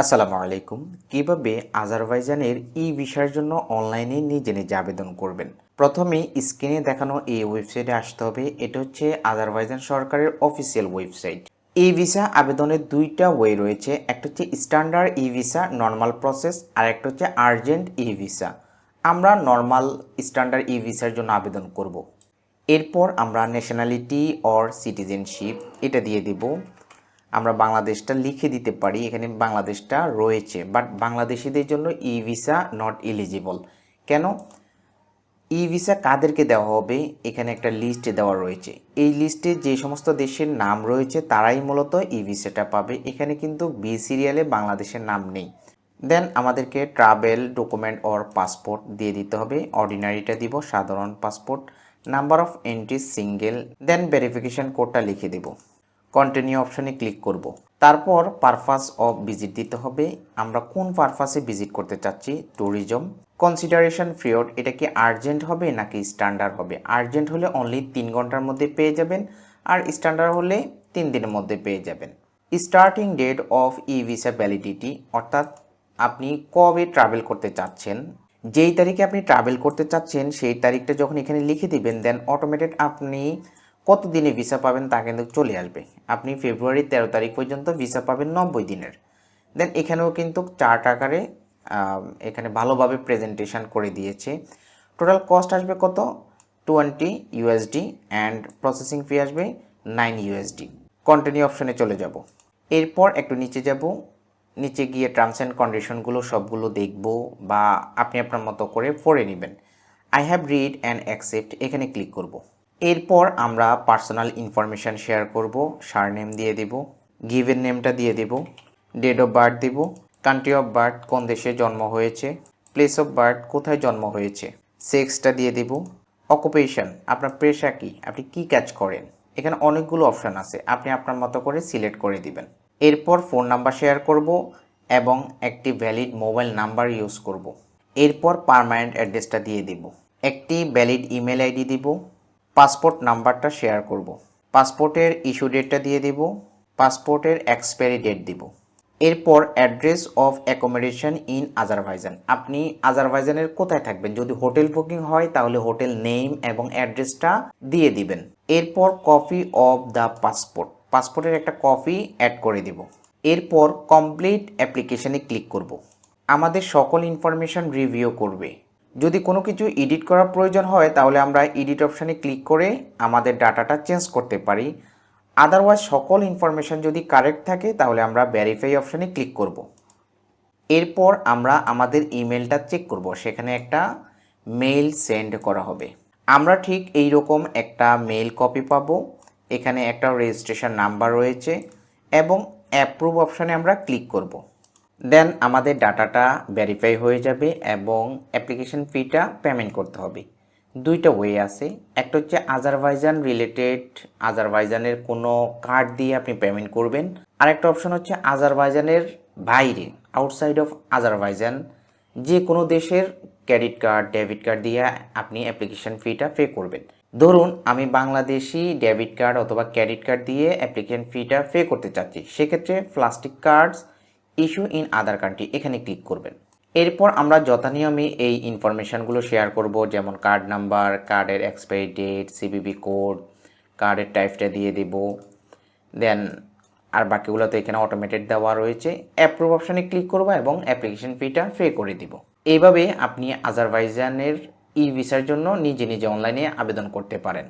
আসসালামু আলাইকুম। কীভাবে আজারবাইজানের ই ভিসার জন্য অনলাইনে নিজে নিজে আবেদন করবেন? প্রথমে স্ক্রিনে দেখানো এই ওয়েবসাইটে আসতে হবে। এটা হচ্ছে আজারবাইজান সরকারের অফিসিয়াল ওয়েবসাইট। ই ভিসা আবেদনের দুইটা ওয়ে রয়েছে। একটা হচ্ছে standard e visa, normal process, আর একটা হচ্ছে আর্জেন্ট ই ভিসা। আমরা নর্মাল স্ট্যান্ডার্ড ই ভিসার জন্য আবেদন করব। এরপর আমরা ন্যাশনালিটি অর সিটিজেনশিপ এটা দিয়ে দিব। আমরা বাংলাদেশটা লিখে দিতে পারি, এখানে বাংলাদেশটা রয়েছে। বাট বাংলাদেশিদের জন্য ই ভিসা নট এলিজিবল কেন? ই ভিসা কাদেরকে দেওয়া হবে? এখানে একটা লিস্ট দেওয়া রয়েছে। এই লিস্টে যে সমস্ত দেশের নাম রয়েছে, তারাই মূলত ই ভিসাটা পাবে। এখানে কিন্তু বি সিরিয়ালে বাংলাদেশের নাম নেই। দেন আমাদেরকে ট্রাভেল ডকুমেন্ট অর পাসপোর্ট দিয়ে দিতে হবে। অর্ডিনারিটা দিব, সাধারণ passport number of entry single then verification কোডটা লিখে দেব। কন্টিনিউ অপশনে ক্লিক করব। তারপর পারপাস অফ ভিজিট দিতে হবে। আমরা কোন পারপাসে ভিজিট করতে চাচ্ছি? ট্যুরিজম কনসিডারেশন পিরিয়ড এটা কি আর্জেন্ট হবে নাকি স্ট্যান্ডার্ড হবে? আর্জেন্ট হলে অনলি তিন ঘণ্টার মধ্যে পেয়ে যাবেন আর স্ট্যান্ডার্ড হলে তিন দিনের মধ্যে পেয়ে যাবেন। Starting date of e visa validity অর্থাৎ আপনি কবে ট্রাভেল করতে চাচ্ছেন? যেই তারিখে আপনি ট্রাভেল করতে চাচ্ছেন, সেই তারিখটা যখন এখানে লিখে দিবেন দেন অটোমেটেড আপনি কত দিনে ভিসা পাবেন তা কিন্তু চলে আসবে। আপনি ফেব্রুয়ারি তেরো তারিখ পর্যন্ত ভিসা পাবেন নব্বই দিনের। দেন এখানেও কিন্তু চার্ট আকারে এখানে ভালোভাবে প্রেজেন্টেশন করে দিয়েছে। টোটাল কস্ট আসবে কত? Twenty USD and processing fee আসবে নাইন ইউএসডি কন্টিনিউ অপশনে চলে যাব। এরপর একটু নিচে যাব। নিচে গিয়ে টার্মস অ্যান্ড কন্ডিশনগুলো সবগুলো দেখব বা আপনি আপনার মতো করে পড়ে নেবেন। I have read and accept এখানে ক্লিক করব। এরপর আমরা পার্সোনাল ইনফরমেশান শেয়ার করব সার নেম দিয়ে দেব গিভেন নেমটা দিয়ে দেব ডেট অফ বার্থ দেব কান্ট্রি অফ বার্থ কোন দেশে জন্ম হয়েছে প্লেস অফ বার্থ কোথায় জন্ম হয়েছে সেক্সটা দিয়ে দেব অকুপেশন আপনার পেশা কি, আপনি কি কাজ করেন, এখানে অনেকগুলো অপশান আছে, আপনি আপনার মতো করে সিলেক্ট করে দিবেন। এরপর ফোন নাম্বার শেয়ার করব এবং একটি ভ্যালিড মোবাইল নাম্বার ইউজ করব। এরপর পারমানেন্ট অ্যাড্রেসটা দিয়ে দিব। একটি ভ্যালিড ইমেল আইডি দিব পাসপোর্ট নাম্বারটা শেয়ার করব। পাসপোর্টের ইস্যু ডেটটা দিয়ে দিব। পাসপোর্টের এক্সপায়ারি ডেট দিব। এরপর address of accommodation in Azerbaijan. আপনি আজারবাইজানের কোথায় থাকবেন? যদি হোটেল বুকিং হয়, তাহলে হোটেল নেম এবং অ্যাড্রেসটা দিয়ে দিবেন। এরপর কপি অফ দ্য পাসপোর্ট। পাসপোর্টের একটা কপি অ্যাড করে দিব। এরপর কমপ্লিট অ্যাপ্লিকেশনে ক্লিক করব। আমাদের সকল ইনফরমেশন রিভিউ করবে। যদি কোনো কিছু এডিট করার প্রয়োজন হয়, তাহলে আমরা এডিট অপশানে ক্লিক করে আমাদের ডাটাটা চেঞ্জ করতে পারি। আদারওয়াইজ সকল ইনফরমেশন যদি কারেক্ট থাকে, তাহলে আমরা ভ্যারিফাই অপশানে ক্লিক করব। এরপর আমরা আমাদের ইমেলটা চেক করব। সেখানে একটা মেইল সেন্ড করা হবে। আমরা ঠিক এই রকম একটা মেইল কপি পাবো। এখানে একটা রেজিস্ট্রেশন নাম্বার রয়েছে এবং অ্যাপ্রুভ অপশানে আমরা ক্লিক করব। দেন আমাদের ডাটাটা ভেরিফাই হয়ে যাবে এবং অ্যাপ্লিকেশন ফিটা পেমেন্ট করতে হবে। দুইটা ওয়ে আছে। একটা হচ্ছে আজারবাইজান রিলেটেড আজারবাইজানের কোনো কার্ড দিয়ে আপনি পেমেন্ট করবেন। আরেকটা অপশন হচ্ছে আজারবাইজানের বাইরে আউটসাইড অফ আজারবাইজান যে কোনো দেশের ক্রেডিট কার্ড ডেবিট কার্ড দিয়ে আপনি অ্যাপ্লিকেশন ফিটা পে করবেন। ধরুন, আমি বাংলাদেশি ডেবিট কার্ড অথবা ক্রেডিট কার্ড দিয়ে অ্যাপ্লিকেশন ফিটা পে করতে চাচ্ছি। সেক্ষেত্রে plastic cards issue in other country এখানে ক্লিক করবেন। এরপর আমরা যথানিয়মে এই ইনফরমেশানগুলো শেয়ার করব, যেমন কার্ড নাম্বার কার্ডের এক্সপায়ারি ডেট সিবিবি কোড কার্ডের টাইপটা দিয়ে দেব। দেন আর বাকিগুলো তো এখানে অটোমেটেড দেওয়া রয়েছে। অ্যাপ্রুভ অপশানে ক্লিক করব এবং অ্যাপ্লিকেশন ফিটা পে করে দিব। এইভাবে আপনি আজারবাইজানের ই ভিসার জন্য নিজে নিজে অনলাইনে আবেদন করতে পারেন।